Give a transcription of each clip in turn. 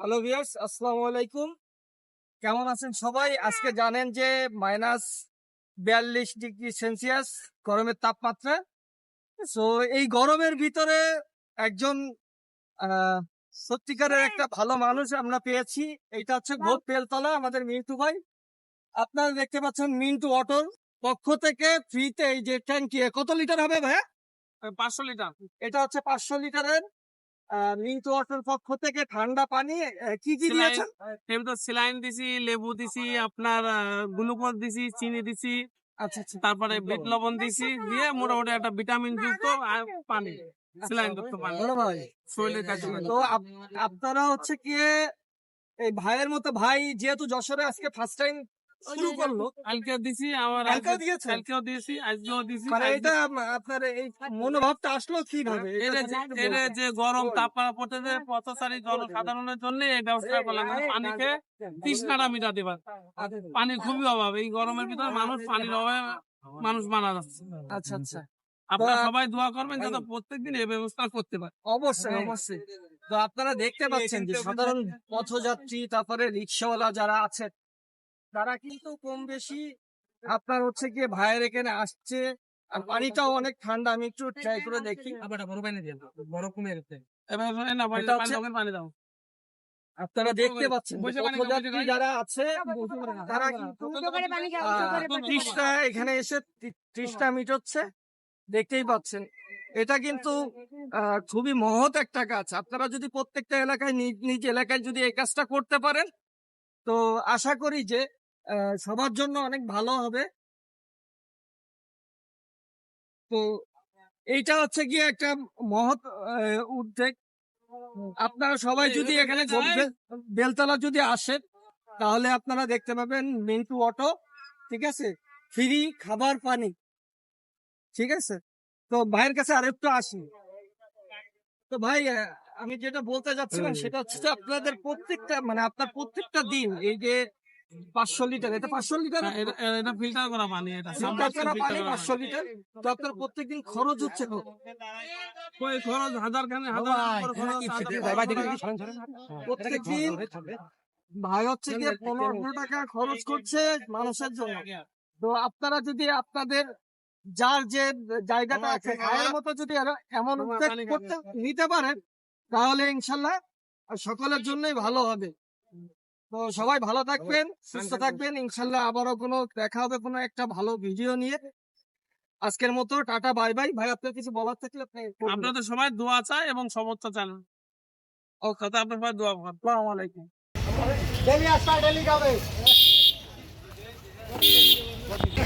Hello viewers আসসালামু আলাইকুম। কেমন আছেন সবাই? আজকে জানেন যে মাইনাস বিয়াল্লিশ ডিগ্রি সেলসিয়াস গরমের তাপমাত্রা। সো এই গরমের ভিতরে একজন সত্যিকারের একটা ভালো মানুষ আমরা পেয়েছি। এটা হচ্ছে ঘোষ বেলতলা আমাদের মিন্টু ভাই। আপনারা দেখতে পাচ্ছেন মিন্টু অটোর পক্ষ থেকে ফ্রিতে এই যে ট্যাঙ্কি কত লিটার হবে ভাইয়া? পাঁচশো লিটার এটা হচ্ছে পাঁচশো লিটারের মিন্টু অটোর পক্ষ থেকে ঠান্ডা পানি কি কি দিয়েছেন? এমনি তো স্যালাইন দিছি লেবু দিছি আপনার গ্লুকোজ দিছি চিনি দিছি আচ্ছা আচ্ছা। তারপরে বিট লবণ দিছি দিয়ে মোটামুটি একটা ভিটামিন যুক্ত পানি স্যালাইন যুক্ত পানি। শরীরের কাছে তো আপনারা হচ্ছে কি এই ভাইয়ের মতো ভাই যেহেতু যশোরে আজকে ফার্স্ট টাইম শুরু করল। কালকে দিছি আমার কালকেও দিয়েছে? কালকেও দিয়েছি আজকেও দিছি মানে এটা আপনার এই মনোভাবটা আসলো কীভাবে? এটা যে- একটু এর বলতেন। যে গরম তাপমাত্রা পড়তেছে পথচারী জনসাধারণের জন্য এই ব্যবস্থা করলাম। পানি তৃষ্ণাটা মিটাতে পারে। পানির খুবই অভাব। এই গরমের ভিতরে মানুষ পানির অভাবে মানুষ মারা যাচ্ছে। আচ্ছা আচ্ছা। আপনারা সবাই দোয়া করবেন যাতে প্রত্যেকদিন এই ব্যবস্থা করতে পারে। অবশ্যই অবশ্যই। তো আপনারা দেখতে পাচ্ছেন যে সাধারণ পথযাত্রী তারপরে রিক্সাওয়ালা যারা আছে তারা কিন্তু কম বেশি আপনার হচ্ছে গিয়ে ভাইয়ের এখানে আসছে। আর পানিটাও অনেক ঠান্ডা আমি একটু ট্রাই করে দেখি। আপনারা দেখতে পাচ্ছেন। যারা আছে তারা কিন্তু ত্রিশটা এখানে এসে ত্রিশটা মিট হচ্ছে দেখতেই পাচ্ছেন। এটা কিন্তু আহ, খুবই মহৎ একটা কাজ। আপনারা যদি প্রত্যেকটা এলাকায় নিজ নিজ এলাকায় যদি এই কাজটা করতে পারেন তো আশা করি যে সবার জন্য অনেক ভালো হবে। তো এইটা হচ্ছে গিয়ে একটা মহৎ উদ্যোগ আপনারা সবাই যদি এখানে বেলতলা যদি আসেন তাহলে আপনারা দেখতে পাবেন মিন্টু অটো ঠিক আছে? ফ্রি খাবার পানি ঠিক আছে? তো ভাইয়ের কাছে আরেকটু আসি। তো ভাই আমি যেটা বলতে যাচ্ছিলাম সেটা হচ্ছে যে আপনাদের প্রত্যেকটা মানে আপনার প্রত্যেকটা দিন এই যে পাঁচশো লিটার এটা পাঁচশো লিটার? হ্যাঁ, এটা- এটা- এটা ফিল্টার করা পানি এটা ফিল্টার করা পানি পাঁচশো লিটার? তো আপনার প্রত্যেকদিন খরচ হচ্ছে কত? খরচ? হাজার খানে হাজার উপর খরচ, হাজার প্রত্যেকদিন ভাই হচ্ছে গিয়ে পনেরোশো টাকা খরচ করছে মানুষের জন্য। তো আপনারা যদি আপনাদের যার যে জায়গাটা আছে ভাইয়ের মতো যদি এমন করতে নিতে পারেন তাহলে ইনশাল্লাহ সকলের জন্যই ভালো হবে। তো সবাই ভালো থাকবেন সুস্থ থাকবেন। ইনশাল্লাহ আবারও কোনো দেখা হবে কোনো একটা ভালো ভিডিও নিয়ে। আজকের মতো টাটা বাই বাই। ভাই আপনার কিছু বলার থাকলে আপনি আপনাদের সবাই দোয়া চাই এবং সমর্থ চান ও কথা আপনার সবাই দোয়া করেন। আসসালামু আলাইকুম ভালো লাগছে No, no.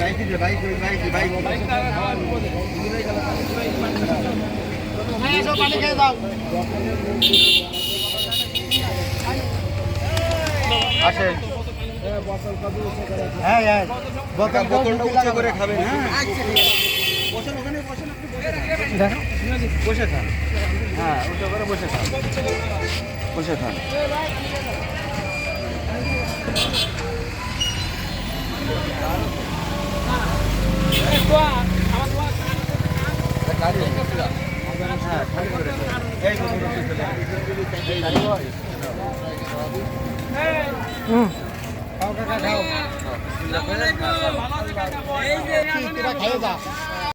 বাইক দিবে বাইক বাইক বাইক পানি খেয়ে যাও আসে হ্যাঁ হ্যাঁ। বোতল বোতলটা উঁচু করে খাবেন হ্যাঁ। বসে খান হ্যাঁ উঁচু করে বসে খান বসে খান ভালো কাকা, খাও কাকা। খাইয়ে যা